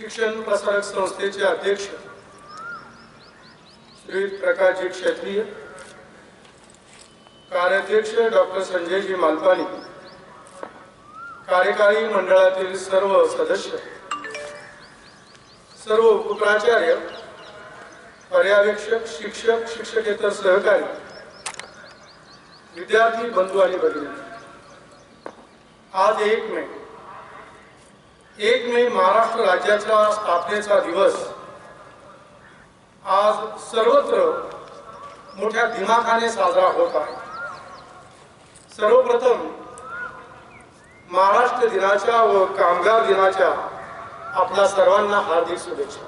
शिक्षण प्रसारक संस्थेचे अध्यक्ष श्री प्रकाशजी क्षेत्रीय कार्याध्यक्ष डॉक्टर संजयजी मालपानी कार्यकारी मंडळातील सर्व सदस्य सर्व उपप्राचार्य पर्यवेक्षक शिक्षक शिक्षकेतर सहकारी विद्यार्थी बंधू आणि भगिनी. आज एक मे एक मे महाराष्ट्र राज्याच्या स्थापनेचा दिवस. आज सर्वत्र मोठ्या दिमाखाने साजरा होत आहे. सर्वप्रथम महाराष्ट्र दिनाच्या व कामगार दिनाच्या आपल्या सर्वांना हार्दिक शुभेच्छा.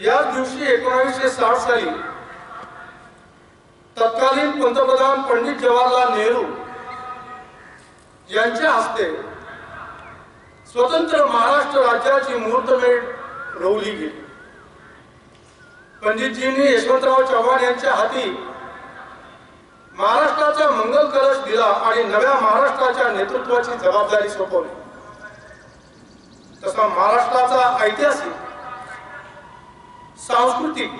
याच दिवशी एकोणावीसशे साठ साली तत्कालीन पंतप्रधान पंडित जवाहरलाल नेहरू यांच्या हस्ते स्वतंत्र महाराष्ट्र राज्याची मुहूर्तमेढ रोवली गेली. पंडितजींनी यशवंतराव चव्हाण यांच्या हाती महाराष्ट्राचा मंगल कलश दिला आणि नव्या महाराष्ट्राच्या नेतृत्वाची जबाबदारी सोपवली. तसा महाराष्ट्राचा ऐतिहासिक सांस्कृतिक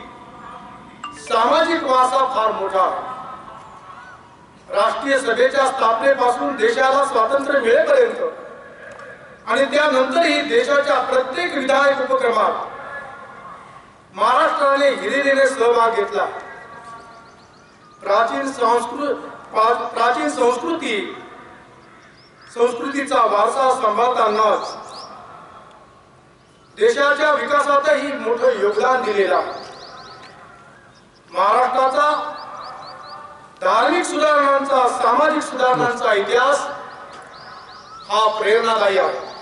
सामाजिक वारसा फार मोठा राष्ट्रीय सभेच्या स्थापनेपासून देशाला स्वातंत्र्य मिळेपर्यंत आणि त्यानंतरही देशाच्या प्रत्येक विधायक उपक्रमात महाराष्ट्राने हिरिरीने सहभाग घेतला. प्राचीन संस्कृत प्राचीन संस्कृती संस्कृतीचा वारसा सांभाळतानाच देशाच्या विकासातही मोठं योगदान दिलेला महाराष्ट्राचा धार्मिक सुधारणांचा सामाजिक सुधारणांचा इतिहास हा प्रेरणादायी आहे.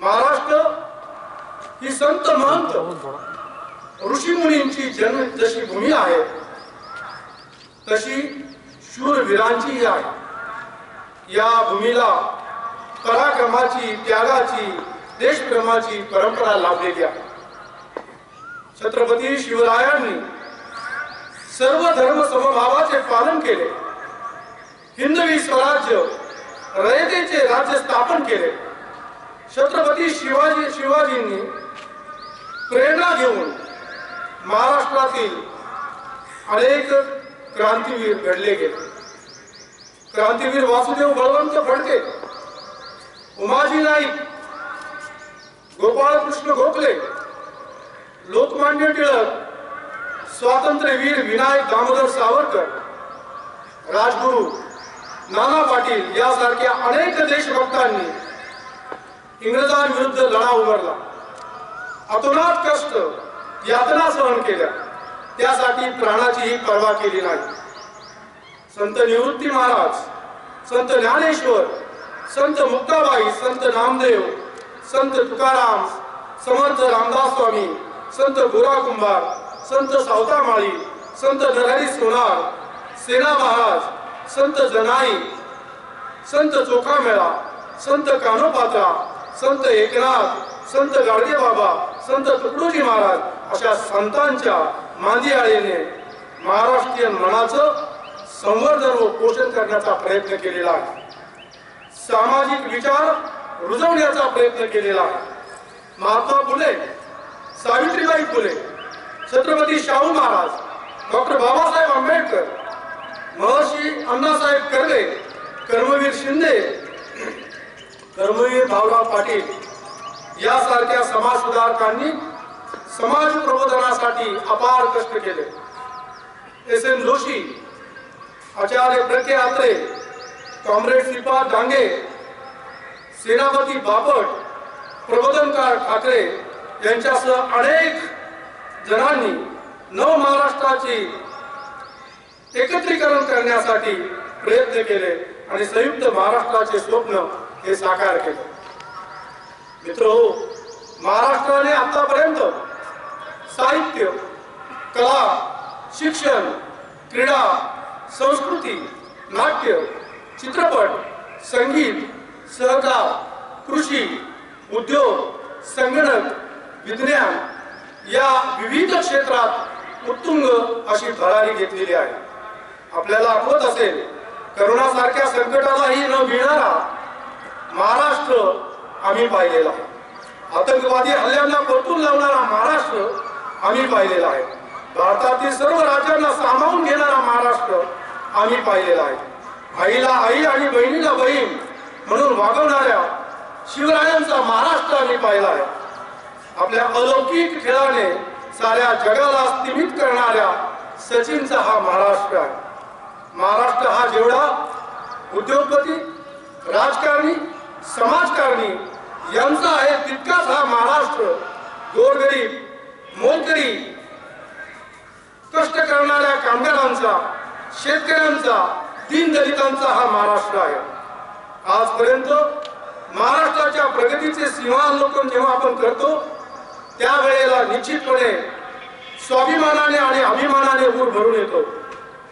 महाराष्ट्र ही संत महंत ऋषीमुनींची जन्म जशी भूमी आहे तशी शूरवीरांचीही आहे. या भूमीला पराक्रमाची त्यागाची देशप्रेमाची परंपरा लाभलेली आहे. छत्रपती शिवरायांनी सर्व धर्म समभावाचे पालन केले. हिंदवी स्वराज्य रयतेचे राज्य स्थापन केले. छत्रपती शिवाजी शिवाजींनी प्रेरणा घेऊन महाराष्ट्रातील अनेक क्रांतीवीर घडले गेले. क्रांतीवीर वासुदेव बळवंत फडके उमाजी नाईक गोपाळकृष्ण गोखले लोकमान्य टिळक स्वातंत्र्यवीर विनायक दामोदर सावरकर राजगुरू नाना पाटील यासारख्या अनेक देशभक्तांनी इंग्रजांविरुद्ध लढा उभारला. अतोनात कष्ट यातना सहन केल्या. त्यासाठी प्राणाचीही पर्वा केली नाही. संत निवृत्ती महाराज संत ज्ञानेश्वर संत मुक्ताबाई संत नामदेव संत तुकाराम समर्थ रामदास स्वामी संत गोरा कुंभार संत सावतामाळी संत नरहरी सोनार सेना महाराज संत जनाई संत चोखामेळा संत कानोपात्रा संत एकनाथ संत गाडगे बाबा संत तुकडोजी महाराज अशा संतांच्या मांदियाळीने महाराष्ट्रीयन मनाचं संवर्धन व पोषण करण्याचा प्रयत्न केलेला आहे. सामाजिक विचार रुजवण्याचा प्रयत्न केलेला आहे. महात्मा फुले सावित्रीबाई फुले छत्रपती शाहू महाराज डॉक्टर बाबासाहेब आंबेडकर महर्षी अण्णासाहेब कर्वे कर्मवीर शिंदे कर्मवीर भाऊराव पाटील यासारख्या समाज सुधारकांनी समाज प्रबोधनासाठी अपार कष्ट केले. S N Joshi Acharya प्रके Atre comrade Shripad Dange Senapati Bapat Prabodhankar Thackeray यांच्यासह अनेक जणांनी नव महाराष्ट्राची एकत्रीकरण करण्यासाठी प्रयत्न केले आणि संयुक्त महाराष्ट्राचे स्वप्न हे साकार केले. मित्र हो महाराष्ट्राने आतापर्यंत साहित्य कला शिक्षण क्रीडा संस्कृती नाट्य चित्रपट संगीत सहकार कृषी उद्योग संगणक विज्ञान या विविध क्षेत्रात उत्तुंग अशी भरारी घेतलेली आहे. आपल्याला आठवत असेल करोनासारख्या संकटालाही न भिणारा महाराष्ट्र आम्ही पाहिलेला आहे. आतंकवादी हल्ल्यांना परतून लावणारा महाराष्ट्र आम्ही पाहिलेला आहे. भारतातील सर्व राज्यांना सामावून घेणारा महाराष्ट्र आम्ही पाहिलेला आहे. आईला आई आणि बहिणीला बहीण म्हणून वागवणाऱ्या शिवरायांचा महाराष्ट्र आम्ही पाहिला आहे. आपल्या अलौकिक खेळाने साऱ्या जगाला स्थिमित करणाऱ्या सचिनचा हा महाराष्ट्र आहे. महाराष्ट्र हा जेवढा उद्योगपती राजकारणी समाजकारणी यांचा आहे तितकाच हा महाराष्ट्र. गोरगरीब मोलकरी कष्ट करणाऱ्या कामगारांचा शेतकऱ्यांचा दीनदलितांचा हा महाराष्ट्र आहे. आजपर्यंत महाराष्ट्राच्या प्रगतीचे सीमावलोकन जेव्हा आपण करतो त्यावेळेला निश्चितपणे स्वाभिमानाने आणि अभिमानाने ऊर भरून येतो.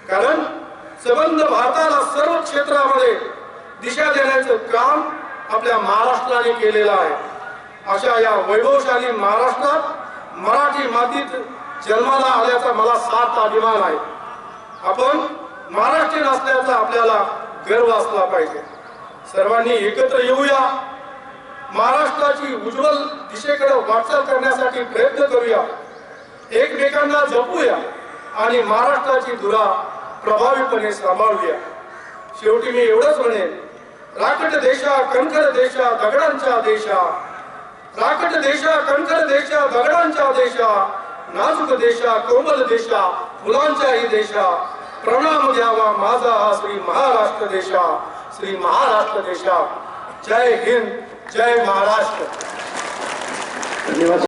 कारण संबंध भारताला सर्व क्षेत्रामध्ये दिशा देण्याचं काम आपल्या महाराष्ट्राने केलेला आहे. अशा या वैभवशाली महाराष्ट्रात मराठी मातीत जन्माला आल्याचा मला साथ अभिमान आहे. आपण महाराष्ट्रीयन असल्याचा आपल्याला गर्व असला पाहिजे. सर्वांनी एकत्र येऊया. महाराष्ट्राची उज्ज्वल दिशेकडे वाटचाल करण्यासाठी प्रयत्न करूया. एकमेकांना जपूया आणि महाराष्ट्राची धुरा प्रभावीपणे सांभाळूया. शेवटी मी एवढंच म्हणेन राकट देशा कणखर देशा दगडांच्या देशा. राकट देशा कणखर देशा दगडांच्या देशा. नाजूक देशा कोमल देशा फुलांच्याही देशा. प्रणाम द्यावा माझा हा श्री महाराष्ट्र देशा. श्री महाराष्ट्र देशा. जय हिंद जय महाराष्ट्र. धन्यवाद.